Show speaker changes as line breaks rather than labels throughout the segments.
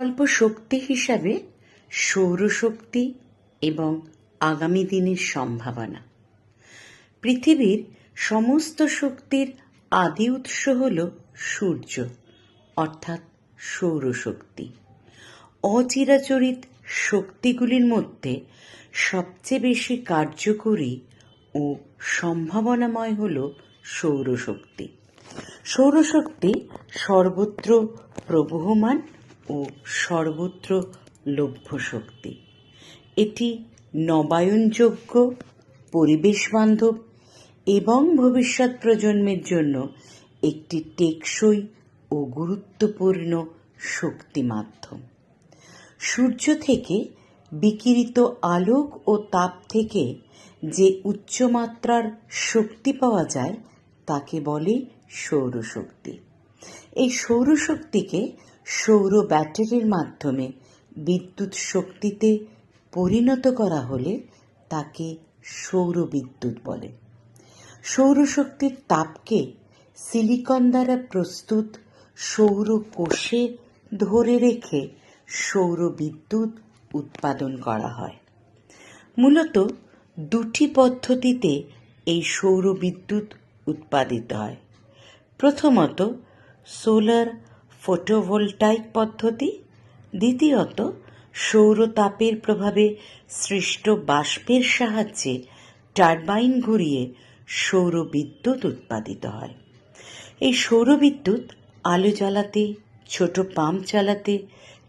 অল্প শক্তি হিসাবে সৌরশক্তি এবং আগামী দিনের সম্ভাবনা। পৃথিবীর সমস্ত শক্তির আদি উৎস হল সূর্য, অর্থাৎ সৌরশক্তি। অচিরাচরিত শক্তিগুলির মধ্যে সবচেয়ে বেশি কার্যকরী ও সম্ভাবনাময় হল সৌরশক্তি। সৌরশক্তি সর্বত্র প্রবহমান ও সর্বত্র লভ্য শক্তি। এটি নবায়নযোগ্য পরিবেশ বান্ধব এবং ভবিষ্যৎ প্রজন্মের জন্য একটি টেকসই ও গুরুত্বপূর্ণ শক্তি মাধ্যম। সূর্য থেকে বিকিরিত আলোক ও তাপ থেকে যে উচ্চমাত্রার শক্তি পাওয়া যায়, তাকে বলে সৌরশক্তি। এই সৌরশক্তিকে সৌর ব্যাটারির মাধ্যমে বিদ্যুৎ শক্তিতে পরিণত করা হলে তাকে সৌর বিদ্যুৎ বলে। সৌরশক্তির তাপকে সিলিকন দ্বারা প্রস্তুত সৌর কোষে ধরে রেখে সৌর বিদ্যুৎ উৎপাদন করা হয়। মূলত দুটি পদ্ধতিতে এই সৌর বিদ্যুৎ উৎপাদিত হয়। প্রথমত সোলার ফটোভোল্টাইক পদ্ধতি, দ্বিতীয়ত, সৌর তাপের প্রভাবে সৃষ্ট বাষ্পের সাহায্যে টারবাইন ঘুরিয়ে সৌর বিদ্যুৎ উৎপাদিত হয়। এই সৌর বিদ্যুৎ আলো জ্বালাতে, ছোট পাম্প চালাতে,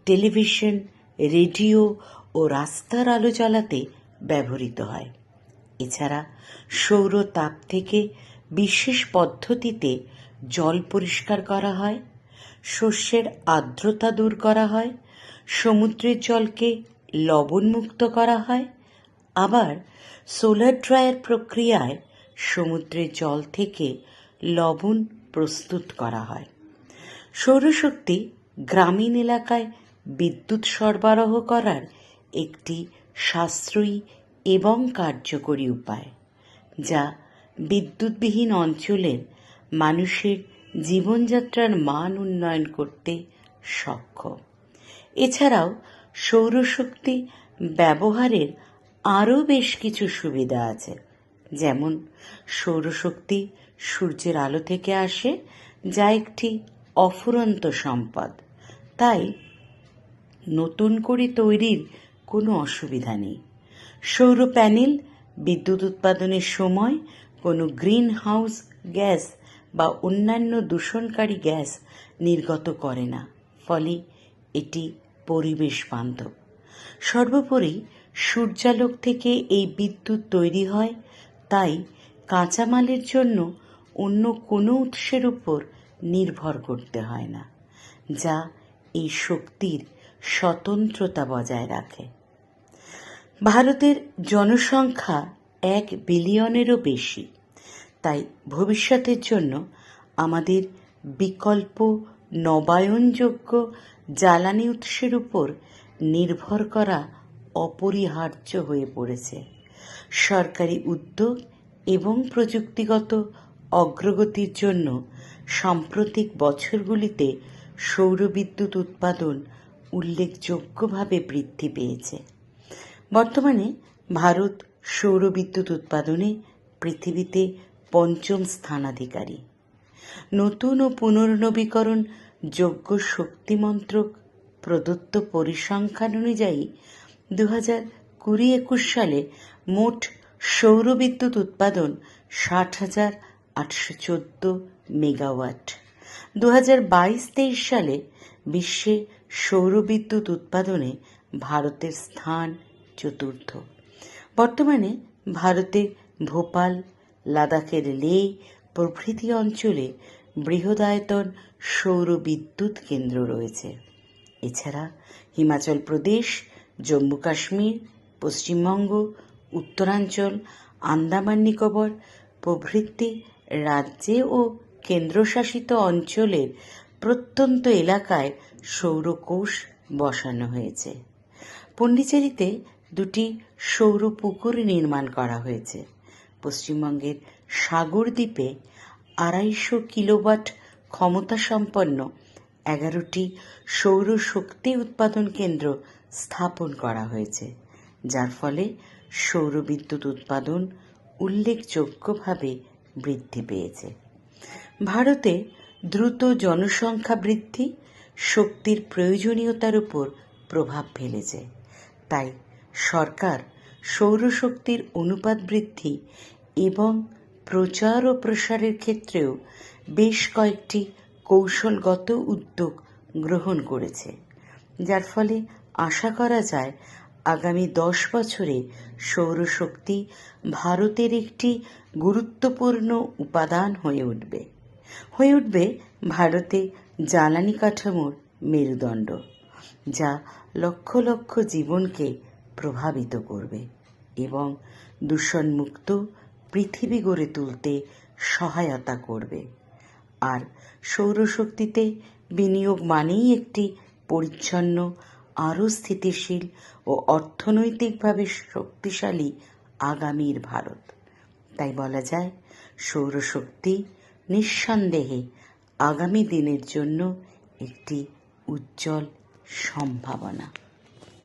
টেলিভিশন, রেডিও ও রাস্তার আলো জ্বালাতে ব্যবহৃত হয়। এছাড়া সৌর তাপ থেকে বিশেষ পদ্ধতিতে জল পরিষ্কার করা হয়। শস্যের আর্দ্রতা দূর করা হয়, সমুদ্রের জলকে লবণমুক্ত করা হয়, আবার সোলার ড্রায়ার প্রক্রিয়ায় সমুদ্রের জল থেকে লবণ প্রস্তুত করা হয়। সৌরশক্তি গ্রামীণ এলাকায় বিদ্যুৎ সরবরাহ করার একটি সাশ্রয়ী এবং কার্যকরী উপায়, যা বিদ্যুৎবিহীন অঞ্চলের মানুষের জীবনযাত্রার মান উন্নয়ন করতে সক্ষম। এছাড়াও সৌরশক্তি ব্যবহারের আরও বেশ কিছু সুবিধা আছে। যেমন সৌরশক্তি সূর্যের আলো থেকে আসে, যা একটি অফুরন্ত সম্পদ। তাই নতুন করে তৈরির কোনো অসুবিধা নেই। সৌর প্যানেল বিদ্যুৎ উৎপাদনের সময় কোনো গ্রিন হাউস গ্যাস বা অন্যান্য দূষণকারী গ্যাস নির্গত করে না। ফলে এটি পরিবেশ বান্ধব। সর্বোপরি সূর্যালোক থেকে এই বিদ্যুৎ তৈরি হয়, তাই কাঁচামালের জন্য অন্য কোনো উৎসের উপর নির্ভর করতে হয় না, যা এই শক্তির স্বতন্ত্রতা বজায় রাখে। ভারতের জনসংখ্যা এক বিলিয়নেরও বেশি। তাই ভবিষ্যতের জন্য আমাদের বিকল্প নবায়নযোগ্য জ্বালানি উৎসের উপর নির্ভর করা অপরিহার্য হয়ে পড়েছে। সরকারি উদ্যোগ এবং প্রযুক্তিগত অগ্রগতির জন্য সাম্প্রতিক বছরগুলিতে সৌরবিদ্যুৎ উৎপাদন উল্লেখযোগ্যভাবে বৃদ্ধি পেয়েছে। বর্তমানে ভারত সৌরবিদ্যুৎ উৎপাদনে পৃথিবীতে পঞ্চম স্থানাধিকারী। নতুন ও পুনর্নবীকরণ যোগ্য শক্তি মন্ত্রক প্রদত্ত পরিসংখ্যান অনুযায়ী দু হাজার কুড়ি একুশ সালে মোট সৌরবিদ্যুৎ উৎপাদন ষাট হাজার আটশো চোদ্দ মেগাওয়াট। দু হাজার বাইশ তেইশ সালে বিশ্বে সৌরবিদ্যুৎ উৎপাদনে ভারতের স্থান চতুর্থ। বর্তমানে ভারতে ভোপাল লাদাখের লে প্রভৃতি অঞ্চলে বৃহদায়তন সৌর বিদ্যুৎ কেন্দ্র রয়েছে। এছাড়া হিমাচল প্রদেশ, জম্মু কাশ্মীর, পশ্চিমবঙ্গ, উত্তরাঞ্চল, আন্দামান নিকোবর প্রভৃতি রাজ্যে ও কেন্দ্রশাসিত অঞ্চলের প্রত্যন্ত এলাকায় সৌরকোষ বসানো হয়েছে। পণ্ডিচেরিতে দুটি সৌর পুকুর নির্মাণ করা হয়েছে। পশ্চিমবঙ্গের সাগরদ্বীপে আড়াইশো কিলোওয়াট ক্ষমতাসম্পন্ন এগারোটি সৌরশক্তি উৎপাদন কেন্দ্র স্থাপন করা হয়েছে, যার ফলে সৌর বিদ্যুৎ উৎপাদন উল্লেখযোগ্যভাবে বৃদ্ধি পেয়েছে। ভারতে দ্রুত জনসংখ্যা বৃদ্ধি শক্তির প্রয়োজনীয়তার উপর প্রভাব ফেলেছে। তাই সরকার সৌরশক্তির অনুপাত বৃদ্ধি এবং প্রচার ও প্রসারের ক্ষেত্রেও বেশ কয়েকটি কৌশলগত উদ্যোগ গ্রহণ করেছে, যার ফলে আশা করা যায় আগামী দশ বছরে সৌরশক্তি ভারতের একটি গুরুত্বপূর্ণ উপাদান হয়ে উঠবে। হয়ে উঠবে ভারতে জ্বালানি কাঠামোর মেরুদণ্ড, যা লক্ষ লক্ষ জীবনকে প্রভাবিত করবে। এবং দূষণমুক্ত পৃথিবী গড়ে তুলতে সহায়তা করবে। আর সৌরশক্তিতে বিনিয়োগ মানেই একটি পরিচ্ছন্ন, আরও স্থিতিশীল ও অর্থনৈতিকভাবে শক্তিশালী আগামীর ভারত। তাই বলা যায়, সৌরশক্তি নিঃসন্দেহে আগামী দিনের জন্য একটি উজ্জ্বল সম্ভাবনা।